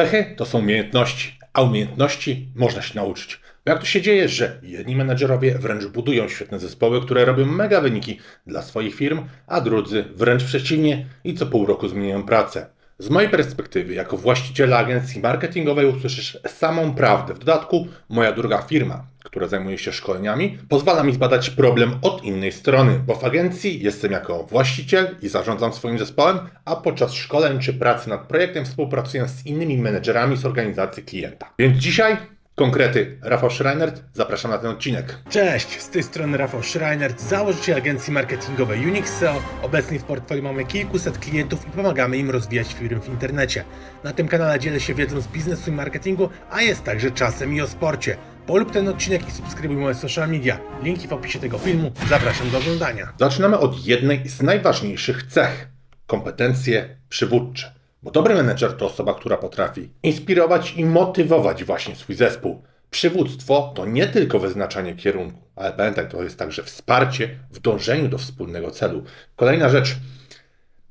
Cechy to są umiejętności, a umiejętności można się nauczyć. Bo jak to się dzieje, że jedni menedżerowie wręcz budują świetne zespoły, które robią mega wyniki dla swoich firm, a drudzy wręcz przeciwnie i co pół roku zmieniają pracę. Z mojej perspektywy, jako właściciela agencji marketingowej, usłyszysz samą prawdę. W dodatku, moja druga firma, która zajmuje się szkoleniami, pozwala mi zbadać problem od innej strony, bo w agencji jestem jako właściciel i zarządzam swoim zespołem, a podczas szkoleń czy pracy nad projektem współpracuję z innymi menedżerami z organizacji klienta. Więc dzisiaj Konkrety. Rafał Schreinert, zapraszam na ten odcinek. Cześć, z tej strony Rafał Schreinert, założyciel agencji marketingowej Unix SEO. Obecnie w portfolio mamy kilkuset klientów i pomagamy im rozwijać firmy w internecie. Na tym kanale dzielę się wiedzą z biznesu i marketingu, a jest także czasem i o sporcie. Polub ten odcinek i subskrybuj moje social media. Linki w opisie tego filmu. Zapraszam do oglądania. Zaczynamy od jednej z najważniejszych cech kompetencje przywódcze. Bo dobry menedżer to osoba, która potrafi inspirować i motywować właśnie swój zespół. Przywództwo to nie tylko wyznaczanie kierunku, ale pamiętaj, to jest także wsparcie w dążeniu do wspólnego celu. Kolejna rzecz.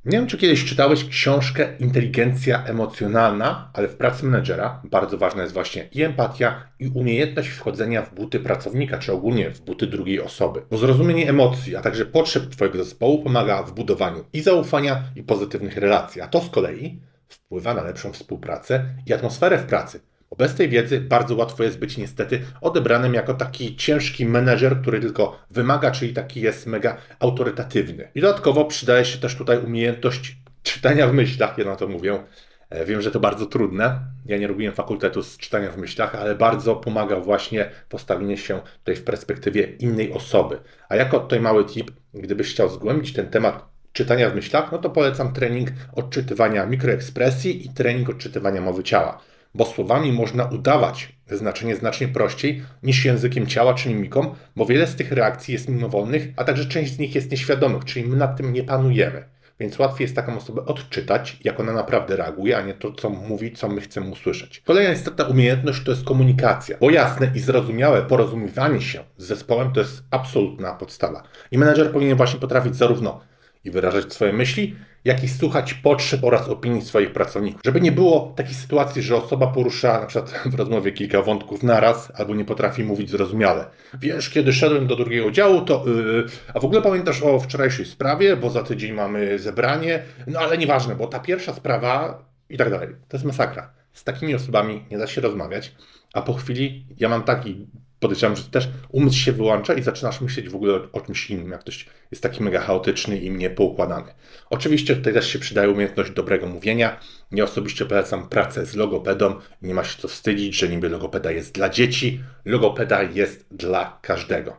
Nie wiem, czy kiedyś czytałeś książkę Inteligencja emocjonalna, ale w pracy menedżera bardzo ważna jest właśnie i empatia, i umiejętność wchodzenia w buty pracownika, czy ogólnie w buty drugiej osoby. Bo zrozumienie emocji, a także potrzeb Twojego zespołu pomaga w budowaniu i zaufania, i pozytywnych relacji, a to z kolei wpływa na lepszą współpracę i atmosferę w pracy. Bez tej wiedzy bardzo łatwo jest być niestety odebranym jako taki ciężki menedżer, który tylko wymaga, czyli taki jest mega autorytatywny. I dodatkowo przydaje się też tutaj umiejętność czytania w myślach, ja na to mówię. E, Wiem, że to bardzo trudne. Ja nie robiłem fakultetu z czytania w myślach, ale bardzo pomaga właśnie postawienie się tutaj w perspektywie innej osoby. A jako tutaj mały tip, gdybyś chciał zgłębić ten temat czytania w myślach, no to polecam trening odczytywania mikroekspresji i trening odczytywania mowy ciała. Bo słowami można udawać znaczenie znacznie prościej niż językiem ciała czy mimiką, bo wiele z tych reakcji jest mimowolnych, a także część z nich jest nieświadomych, czyli my nad tym nie panujemy. Więc łatwiej jest taką osobę odczytać, jak ona naprawdę reaguje, a nie to, co mówi, co my chcemy usłyszeć. Kolejna istotna umiejętność to jest komunikacja, bo jasne i zrozumiałe porozumiewanie się z zespołem to jest absolutna podstawa. I menedżer powinien właśnie potrafić zarówno i wyrażać swoje myśli, jak i słuchać potrzeb oraz opinii swoich pracowników. Żeby nie było takiej sytuacji, że osoba porusza na przykład w rozmowie kilka wątków naraz, albo nie potrafi mówić zrozumiale. Wiesz, kiedy szedłem do drugiego działu, to yy, a w ogóle pamiętasz o wczorajszej sprawie, bo za tydzień mamy zebranie, no ale nieważne, bo ta pierwsza sprawa i tak dalej. To jest masakra. Z takimi osobami nie da się rozmawiać, a po chwili ja mam taki podejrzewam, że też umysł się wyłącza i zaczynasz myśleć w ogóle o, o czymś innym, jak ktoś jest taki mega chaotyczny i niepoukładany. Oczywiście tutaj też się przydaje umiejętność dobrego mówienia. Ja osobiście polecam pracę z logopedą. Nie ma się co wstydzić, że niby logopeda jest dla dzieci. Logopeda jest dla każdego.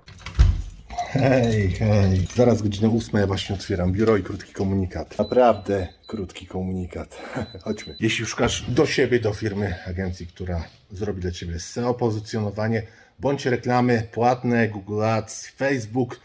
Hej, hej. Zaraz godzina ósma, ja właśnie otwieram biuro i krótki komunikat. Naprawdę krótki komunikat. Chodźmy. Jeśli szukasz do siebie, do firmy, agencji, która zrobi dla Ciebie SEO, pozycjonowanie, bądź reklamy płatne, Google Ads, Facebook,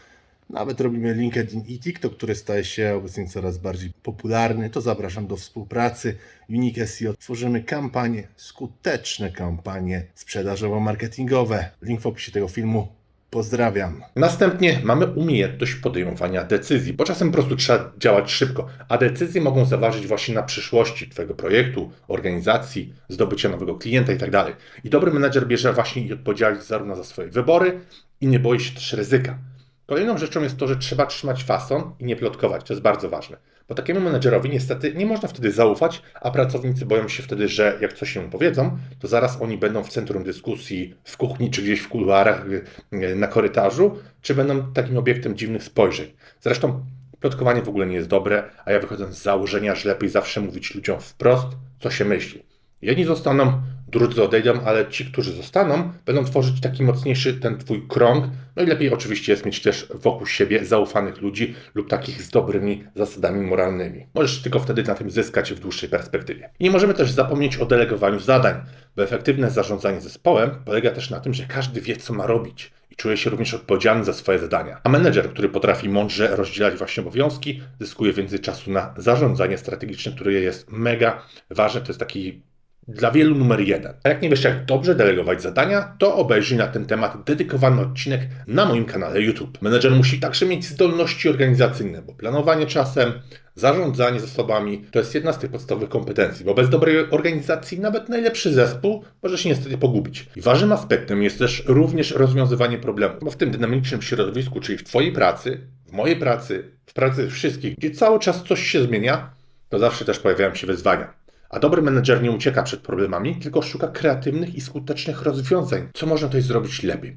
nawet robimy LinkedIn i TikTok, który staje się obecnie coraz bardziej popularny, to zapraszam do współpracy. Unique SEO tworzymy kampanie, skuteczne kampanie sprzedażowo-marketingowe. Link w opisie tego filmu. Pozdrawiam. Następnie mamy umiejętność podejmowania decyzji, bo czasem po prostu trzeba działać szybko, a decyzje mogą zaważyć właśnie na przyszłości Twojego projektu, organizacji, zdobycia nowego klienta itd. I dobry menedżer bierze właśnie odpowiedzialność zarówno za swoje wybory i nie boi się też ryzyka. Kolejną rzeczą jest to, że trzeba trzymać fason i nie plotkować. To jest bardzo ważne. Bo takiemu menedżerowi niestety nie można wtedy zaufać, a pracownicy boją się wtedy, że jak coś się powiedzą, to zaraz oni będą w centrum dyskusji, w kuchni czy gdzieś w kuluarach, y, na korytarzu, czy będą takim obiektem dziwnych spojrzeń. Zresztą plotkowanie w ogóle nie jest dobre, a ja wychodzę z założenia, że lepiej zawsze mówić ludziom wprost, co się myśli. Jedni zostaną, drudzy odejdą, ale ci, którzy zostaną, będą tworzyć taki mocniejszy ten twój krąg. No i lepiej oczywiście jest mieć też wokół siebie zaufanych ludzi lub takich z dobrymi zasadami moralnymi. Możesz tylko wtedy na tym zyskać w dłuższej perspektywie. I nie możemy też zapomnieć o delegowaniu zadań, bo efektywne zarządzanie zespołem polega też na tym, że każdy wie, co ma robić i czuje się również odpowiedzialny za swoje zadania. A menedżer, który potrafi mądrze rozdzielać właśnie obowiązki, zyskuje więcej czasu na zarządzanie strategiczne, które jest mega ważne. To jest taki dla wielu numer jeden. A jak nie wiesz, jak dobrze delegować zadania, to obejrzyj na ten temat dedykowany odcinek na moim kanale YouTube. Menedżer musi także mieć zdolności organizacyjne, bo planowanie czasem, zarządzanie zasobami to jest jedna z tych podstawowych kompetencji, bo bez dobrej organizacji nawet najlepszy zespół może się niestety pogubić. I ważnym aspektem jest też również rozwiązywanie problemów, bo w tym dynamicznym środowisku, czyli w Twojej pracy, w mojej pracy, w pracy wszystkich, gdzie cały czas coś się zmienia, to zawsze też pojawiają się wyzwania. A dobry menedżer nie ucieka przed problemami, tylko szuka kreatywnych i skutecznych rozwiązań. Co można tutaj zrobić lepiej?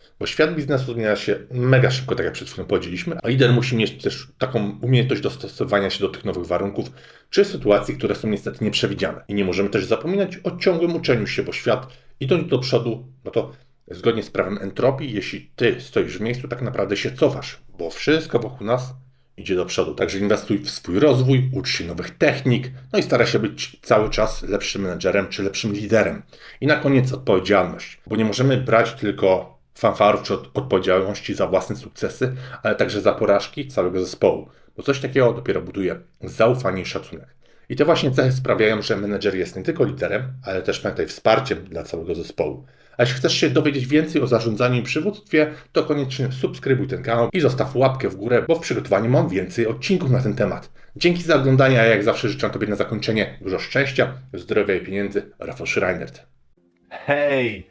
Bo świat biznesu zmienia się mega szybko, tak jak przed chwilą powiedzieliśmy, a lider musi mieć też taką umiejętność dostosowania się do tych nowych warunków czy sytuacji, które są niestety nieprzewidziane. I nie możemy też zapominać o ciągłym uczeniu się, bo świat idąc do przodu, no to zgodnie z prawem entropii, jeśli ty stoisz w miejscu, tak naprawdę się cofasz, bo wszystko wokół nas idzie do przodu. Także inwestuj w swój rozwój, ucz się nowych technik, no i staraj się być cały czas lepszym menedżerem czy lepszym liderem. I na koniec odpowiedzialność, bo nie możemy brać tylko fanfarów czy od- odpowiedzialności za własne sukcesy, ale także za porażki całego zespołu, bo coś takiego dopiero buduje zaufanie i szacunek. I te właśnie cechy sprawiają, że menedżer jest nie tylko liderem, ale też pamiętaj wsparciem dla całego zespołu. A jeśli chcesz się dowiedzieć więcej o zarządzaniu i przywództwie, to koniecznie subskrybuj ten kanał i zostaw łapkę w górę, bo w przygotowaniu mam więcej odcinków na ten temat. Dzięki za oglądanie, a jak zawsze życzę Tobie na zakończenie dużo szczęścia, zdrowia i pieniędzy. Rafał Schreinert. Hej!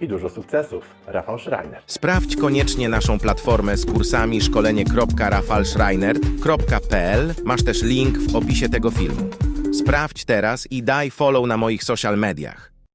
i dużo sukcesów. Rafał Schreiner. Sprawdź koniecznie naszą platformę z kursami szkolenie.rafalschreiner.pl. Masz też link w opisie tego filmu. Sprawdź teraz i daj follow na moich social mediach.